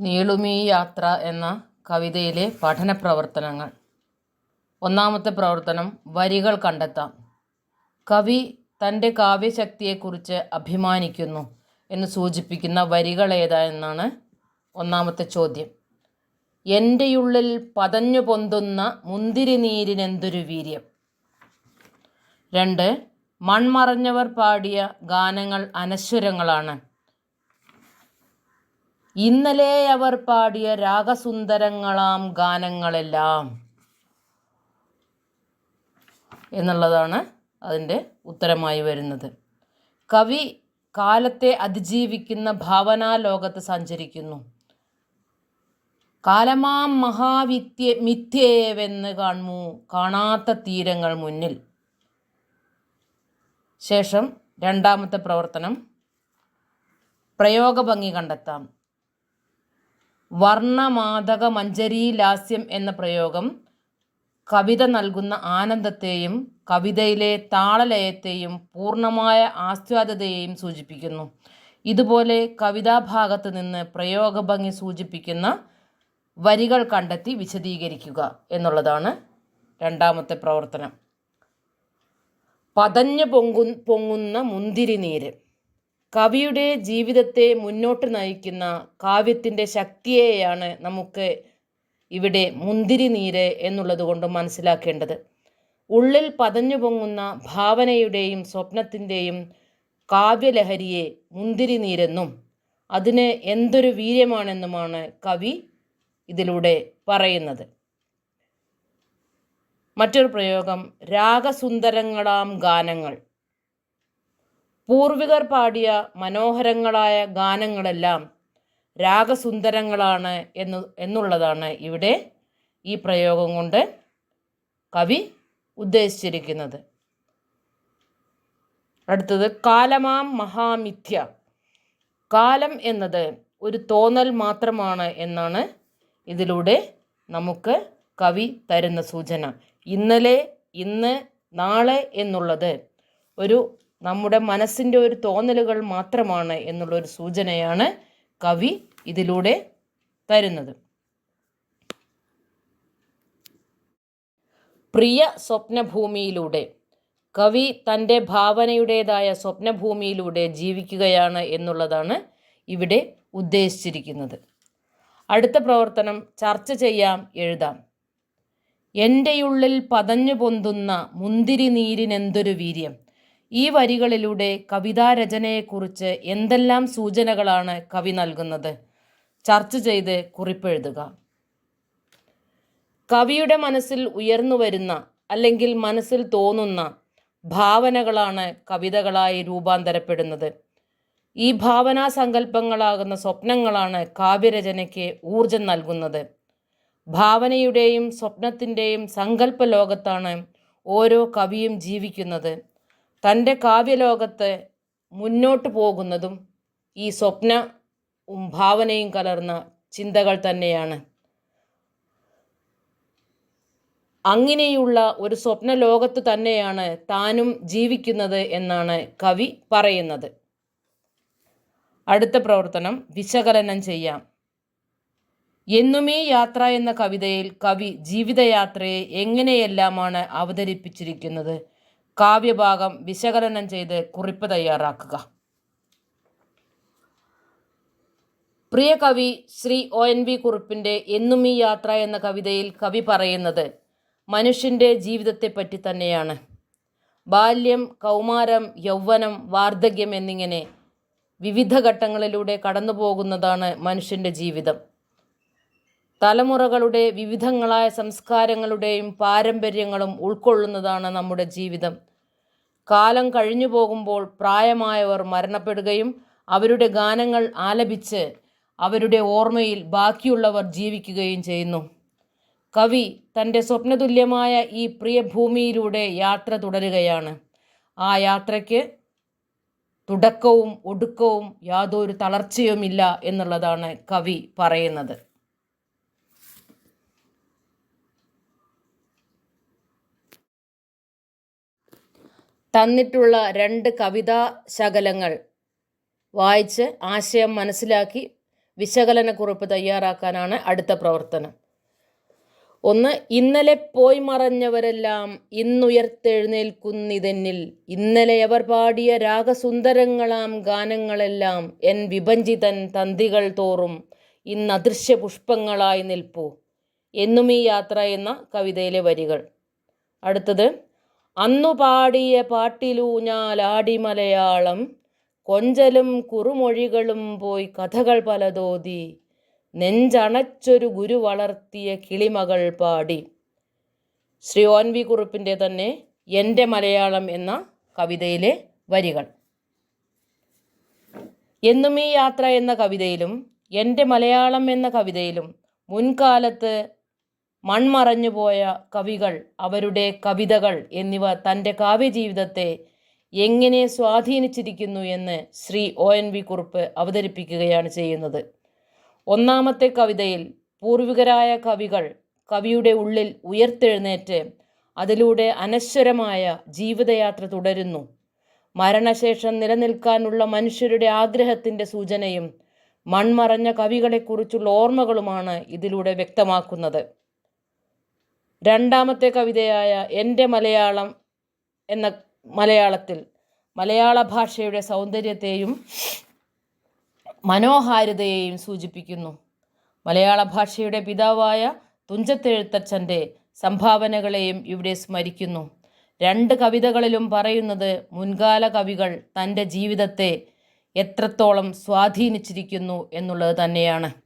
നീളുമീ യാത്ര എന്ന കവിതയിലെ പഠന പ്രവർത്തനങ്ങൾ ഒന്നാമത്തെ പ്രവർത്തനം വരികൾ കണ്ടെത്താം. കവി തന്റെ കാവ്യശക്തിയെക്കുറിച്ച് അഭിമാനിക്കുന്നു എന്ന് സൂചിപ്പിക്കുന്ന വരികൾ ഏതാ എന്നാണ് ഒന്നാമത്തെ ചോദ്യം. എന്റെയുള്ളിൽ പതഞ്ഞു പൊന്തുന്ന മുന്തിരി നീരിനെന്തൊരു വീര്യം. രണ്ട് മൺമറഞ്ഞവർ പാടിയ ഗാനങ്ങൾ അനശ്വരങ്ങളാണ്. ഇന്നലെ അവർ പാടിയ രാഗസുന്ദരങ്ങളാം ഗാനങ്ങളെല്ലാം എന്നുള്ളതാണ് അതിന്റെ ഉത്തരമായി വരുന്നത്. കവി കാലത്തെ അതിജീവിക്കുന്ന ഭാവനാലോകത്ത് സഞ്ചരിക്കുന്നു. കാലമാം മഹാവിത്യ മിഥ്യേവെന്ന് കാണു കാണാത്ത തീരങ്ങൾ മുന്നിൽ. ശേഷം രണ്ടാമത്തെ പ്രവർത്തനം പ്രയോഗഭംഗി കണ്ടെത്താം. വർണമാതക മഞ്ജരീ ലാസ്യം എന്ന പ്രയോഗം കവിത നൽകുന്ന ആനന്ദത്തെയും കവിതയിലെ താളലയത്തെയും പൂർണമായ ആസ്വാദ്യതയെയും സൂചിപ്പിക്കുന്നു. ഇതുപോലെ കവിതാഭാഗത്ത് നിന്ന് പ്രയോഗഭംഗി സൂചിപ്പിക്കുന്ന വരികൾ കണ്ടെത്തി വിശദീകരിക്കുക എന്നുള്ളതാണ് രണ്ടാമത്തെ പ്രവർത്തനം. പതഞ്ഞു പൊങ്ങു പൊങ്ങുന്ന മുന്തിരി നീര് കവിയുടെ ജീവിതത്തെ മുന്നോട്ട് നയിക്കുന്ന കാവ്യത്തിന്റെ ശക്തിയെയാണ് നമുക്ക് ഇവിടെ മുന്തിരി നീര് എന്നുള്ളത് കൊണ്ട് മനസ്സിലാക്കേണ്ടത്. ഉള്ളിൽ പതഞ്ഞു പൊങ്ങുന്ന ഭാവനയുടെയും സ്വപ്നത്തിന്റെയും കാവ്യലഹരിയെ മുന്തിരി നീരെന്നും അതിന് എന്തൊരു വീര്യമാണെന്നുമാണ് കവി ഇതിലൂടെ പറയുന്നത്. മറ്റൊരു പ്രയോഗം രാഗസുന്ദരങ്ങളാം ഗാനങ്ങൾ. പൂർവികർ പാടിയ മനോഹരങ്ങളായ ഗാനങ്ങളെല്ലാം രാഗസുന്ദരങ്ങളാണ് എന്ന് എന്നുള്ളതാണ് ഇവിടെ ഈ പ്രയോഗം കൊണ്ട് കവി ഉദ്ദേശിച്ചിരിക്കുന്നത്. അടുത്തത് കാലമാം മഹാമിഥ്യ. കാലം എന്നത് ഒരു തോന്നൽ മാത്രമാണ് എന്നാണ് ഇതിലൂടെ നമുക്ക് കവി തരുന്ന സൂചന. ഇന്നലെ ഇന്ന് നാളെ എന്നുള്ളത് ഒരു നമ്മുടെ മനസ്സിന്റെ ഒരു തോന്നലുകൾ മാത്രമാണ് എന്നുള്ളൊരു സൂചനയാണ് കവി ഇതിലൂടെ തരുന്നത്. പ്രിയ സ്വപ്നഭൂമിയിലൂടെ കവി തന്റെ ഭാവനയുടേതായ സ്വപ്നഭൂമിയിലൂടെ ജീവിക്കുകയാണ് എന്നുള്ളതാണ് ഇവിടെ ഉദ്ദേശിച്ചിരിക്കുന്നത്. അടുത്ത പ്രവർത്തനം ചർച്ച ചെയ്യാം എഴുതാം. എന്റെയുള്ളിൽ പതഞ്ഞു പൊന്തുന്ന മുന്തിരി നീരിനെന്തൊരു വീര്യം. ഈ വരികളിലൂടെ കവിതാരചനയെക്കുറിച്ച് എന്തെല്ലാം സൂചനകളാണ് കവി നൽകുന്നത്? ചർച്ച ചെയ്ത് കുറിപ്പെഴുതുക. കവിയുടെ മനസ്സിൽ ഉയർന്നു വരുന്ന അല്ലെങ്കിൽ മനസ്സിൽ തോന്നുന്ന ഭാവനകളാണ് കവിതകളായി രൂപാന്തരപ്പെടുന്നത്. ഈ ഭാവനാ സങ്കല്പങ്ങളാകുന്ന സ്വപ്നങ്ങളാണ് കാവ്യരചനയ്ക്ക് ഊർജം നൽകുന്നത്. ഭാവനയുടെയും സ്വപ്നത്തിന്റെയും സങ്കല്പ ലോകത്താണ് ഓരോ കവിയും ജീവിക്കുന്നത്. തന്റെ കാവ്യലോകത്തെ മുന്നോട്ട് പോകുന്നതും ഈ സ്വപ്ന ഭാവനയും കലർന്ന ചിന്തകൾ തന്നെയാണ്. അങ്ങനെയുള്ള ഒരു സ്വപ്ന ലോകത്ത് തന്നെയാണ് താനും ജീവിക്കുന്നത് എന്നാണ് കവി പറയുന്നത്. അടുത്ത പ്രവർത്തനം വിശകലനം ചെയ്യാം. എന്നുമേ യാത്ര എന്ന കവിതയിൽ കവി ജീവിതയാത്രയെ എങ്ങനെയെല്ലാമാണ് അവതരിപ്പിച്ചിരിക്കുന്നത്? കാവ്യഭാഗം വിശകലനം ചെയ്ത് കുറിപ്പ് തയ്യാറാക്കുക. പ്രിയ കവി ശ്രീ ഒ എൻ വി കുറിപ്പിന്റെ എന്നും ഈ യാത്ര എന്ന കവിതയിൽ കവി പറയുന്നത് മനുഷ്യന്റെ ജീവിതത്തെപ്പറ്റി തന്നെയാണ്. ബാല്യം കൗമാരം യൗവനം വാർദ്ധക്യം എന്നിങ്ങനെ വിവിധ ഘട്ടങ്ങളിലൂടെ കടന്നു പോകുന്നതാണ് മനുഷ്യന്റെ ജീവിതം. തലമുറകളുടെ വിവിധങ്ങളായ സംസ്കാരങ്ങളുടെയും പാരമ്പര്യങ്ങളും ഉൾക്കൊള്ളുന്നതാണ് നമ്മുടെ ജീവിതം. കാലം കഴിഞ്ഞു പോകുമ്പോൾ പ്രായമായവർ മരണപ്പെടുകയും അവരുടെ ഗാനങ്ങൾ ആലപിച്ച് അവരുടെ ഓർമ്മയിൽ ബാക്കിയുള്ളവർ ജീവിക്കുകയും ചെയ്യുന്നു. കവി തന്റെ സ്വപ്നതുല്യമായ ഈ പ്രിയ ഭൂമിയിലൂടെ യാത്ര തുടരുകയാണ്. ആ യാത്രയ്ക്ക് തുടക്കവും ഒടുക്കവും യാതൊരു തളർച്ചയുമില്ല എന്നുള്ളതാണ് കവി പറയുന്നത്. തന്നിട്ടുള്ള രണ്ട് കവിതാ ശകലങ്ങൾ വായിച്ച് ആശയം മനസ്സിലാക്കി വിശകലന കുറിപ്പ് തയ്യാറാക്കാനാണ് അടുത്ത പ്രവർത്തനം. ഒന്ന് ഇന്നലെ പോയി മറഞ്ഞവരെല്ലാം ഇന്നുയർത്തെഴുന്നേൽക്കുന്നിതെന്നിൽ. ഇന്നലെ അവർ പാടിയ രാഗസുന്ദരങ്ങളാം ഗാനങ്ങളെല്ലാം എൻ വിഭഞ്ചിതൻ തന്തികൾ തോറും ഇന്ന് അദൃശ്യ പുഷ്പങ്ങളായി നിൽപ്പൂ. എന്നും ഈ യാത്ര എന്ന കവിതയിലെ വരികൾ. അടുത്തത് അന്നു പാടിയ പാട്ടിലൂഞ്ഞാലാടി മലയാളം കൊഞ്ചലും കുറുമൊഴികളും പോയി കഥകൾ പലതോതി നെഞ്ചണച്ചൊരു ഗുരു വളർത്തിയ കിളിമകൾ പാടി. ശ്രീ ഓൻ വി കുറുപ്പിന്റെ തന്നെ എന്റെ മലയാളം എന്ന കവിതയിലെ വരികൾ. എന്നും ഈ യാത്ര എന്ന കവിതയിലും എന്റെ മലയാളം എന്ന കവിതയിലും മുൻകാലത്ത് മൺമറഞ്ഞുപോയ കവികൾ അവരുടെ കവിതകൾ എന്നിവ തന്റെ കാവ്യജീവിതത്തെ എങ്ങനെ സ്വാധീനിച്ചിരിക്കുന്നു എന്ന് Shri O N V Kurup അവതരിപ്പിക്കുകയാണ് ചെയ്യുന്നത്. ഒന്നാമത്തെ കവിതയിൽ പൂർവികരായ കവികൾ കവിയുടെ ഉള്ളിൽ ഉയർത്തെഴുന്നേറ്റ് അതിലൂടെ അനശ്വരമായ ജീവിതയാത്ര തുടരുന്നു. മരണശേഷം നിലനിൽക്കാനുള്ള മനുഷ്യരുടെ ആഗ്രഹത്തിന്റെ സൂചനയും മൺമറഞ്ഞ കവികളെക്കുറിച്ചുള്ള ഓർമ്മകളുമാണ് ഇതിലൂടെ വ്യക്തമാക്കുന്നത്. രണ്ടാമത്തെ കവിതയായ എന്റെ മലയാളം എന്ന മലയാളത്തിൽ മലയാള ഭാഷയുടെ സൗന്ദര്യത്തെയും മനോഹാരിതയെയും സൂചിപ്പിക്കുന്നു. മലയാള ഭാഷയുടെ പിതാവായ തുഞ്ചത്തെഴുത്തച്ഛന്റെ സംഭാവനകളെയും ഇവിടെ സ്മരിക്കുന്നു. രണ്ട് കവിതകളിലും പറയുന്നത് മുൻകാല കവികൾ തന്റെ ജീവിതത്തെ എത്രത്തോളം സ്വാധീനിച്ചിരിക്കുന്നു എന്നുള്ളത് തന്നെയാണ്.